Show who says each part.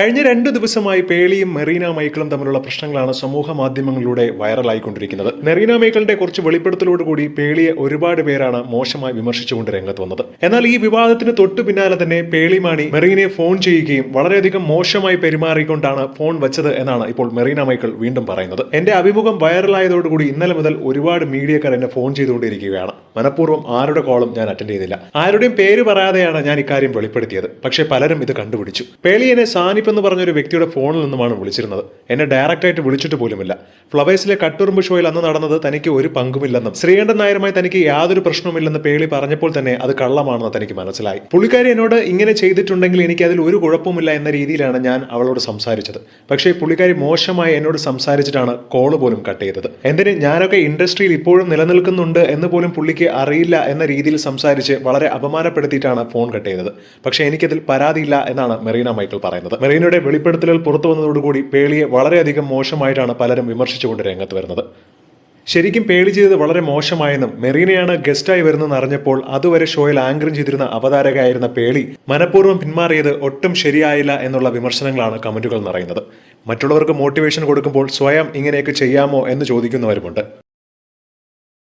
Speaker 1: കഴിഞ്ഞ രണ്ട് ദിവസമായി പേളിയും മെറീന മൈക്കിളും തമ്മിലുള്ള പ്രശ്നങ്ങളാണ് സമൂഹ മാധ്യമങ്ങളിലൂടെ വൈറലായിക്കൊണ്ടിരിക്കുന്നത്. മെറീന മൈക്കിളിന്റെ കുറച്ച് വെളിപ്പെടുത്തലോട് കൂടി പേളിയെ ഒരുപാട് പേരാണ് മോശമായി വിമർശിച്ചുകൊണ്ട് രംഗത്ത് വന്നത്. എന്നാൽ ഈ വിവാദത്തിന് തൊട്ടു പിന്നാലെ തന്നെ പേളിമാണി മെറീനയെ ഫോൺ ചെയ്യുകയും വളരെയധികം മോശമായി പെരുമാറിക്കൊണ്ടാണ് ഫോൺ വെച്ചത് എന്നാണ് ഇപ്പോൾ മെറീന മൈക്കിൾ വീണ്ടും പറയുന്നത്. എന്റെ അഭിമുഖം വൈറലായതോടുകൂടി ഇന്നലെ മുതൽ ഒരുപാട് മീഡിയക്കാർ എന്നെ ഫോൺ ചെയ്തുകൊണ്ടിരിക്കുകയാണ്. മനഃപൂർവം ആരുടെ കോളും ഞാൻ അറ്റൻഡ് ചെയ്തില്ല. ആരുടെയും പേര് പറയാതെയാണ് ഞാൻ ഇക്കാര്യം വെളിപ്പെടുത്തിയത്. പക്ഷേ പലരും ഇത് കണ്ടുപിടിച്ചു. പേളിയെ സാനിപ്പ് എന്ന് പറഞ്ഞൊരു വ്യക്തിയുടെ ഫോണിൽ നിന്നുമാണ് വിളിച്ചിരുന്നത്. എന്നെ ഡയറക്റ്റായിട്ട് വിളിച്ചിട്ട് പോലുമില്ല. ഫ്ലവേഴ്സിലെ കട്ടുറുമ്പ് ഷോയിൽ അന്ന് നടന്നത് തനിക്ക് ഒരു പങ്കുമില്ലെന്നും ശ്രീകണ്ഠൻ നായരുമായി തനിക്ക് യാതൊരു പ്രശ്നവുമില്ലെന്ന് പേളി പറഞ്ഞപ്പോൾ തന്നെ അത് കള്ളമാണെന്ന് തനിക്ക് മനസ്സിലായി. പുള്ളിക്കാരി എന്നോട് ഇങ്ങനെ ചെയ്തിട്ടുണ്ടെങ്കിൽ എനിക്ക് അതിൽ ഒരു കുഴപ്പമില്ല എന്ന രീതിയിലാണ് ഞാൻ അവളോട് സംസാരിച്ചത്. പക്ഷേ പുള്ളിക്കാരി മോശമായി എന്നോട് സംസാരിച്ചിട്ടാണ് കോൾ പോലും കട്ട് ചെയ്തത്. എന്തിന് ഞാനൊക്കെ ഇൻഡസ്ട്രിയിൽ ഇപ്പോഴും നിലനിൽക്കുന്നുണ്ട് എന്ന് പോലും പുള്ളിക്ക് അറിയില്ല എന്ന രീതിയിൽ സംസാരിച്ച് വളരെ അപമാനപ്പെടുത്തിയിട്ടാണ് ഫോൺ കട്ട് ചെയ്തത്. പക്ഷേ എനിക്കതിൽ പരാതിയില്ല എന്നാണ് മെറീന മൈക്കിൾ പറയുന്നത്. മെറീനയുടെ വെളിപ്പെടുത്തലുകൾ പുറത്തു വന്നതോടുകൂടി പേളിയെ വളരെയധികം മോശമായിട്ടാണ് പലരും വിമർശിച്ചുകൊണ്ട് രംഗത്ത് വരുന്നത്. ശരിക്കും പേളി ചെയ്തത് വളരെ മോശമായെന്നും മെറീനയാണ് ഗസ്റ്റായി വരുന്നതെന്ന് അറിഞ്ഞപ്പോൾ അതുവരെ ഷോയിൽ ആങ്കറിംഗ് ചെയ്തിരുന്ന അവതാരകയായിരുന്ന പേളി മനഃപൂർവം പിന്മാറിയത് ഒട്ടും ശരിയായില്ല എന്നുള്ള വിമർശനങ്ങളാണ് കമന്റുകൾ നിറയുന്നത്. മറ്റുള്ളവർക്ക് മോട്ടിവേഷൻ കൊടുക്കുമ്പോൾ സ്വയം ഇങ്ങനെയൊക്കെ ചെയ്യാമോ എന്ന് ചോദിക്കുന്നവരുമുണ്ട്.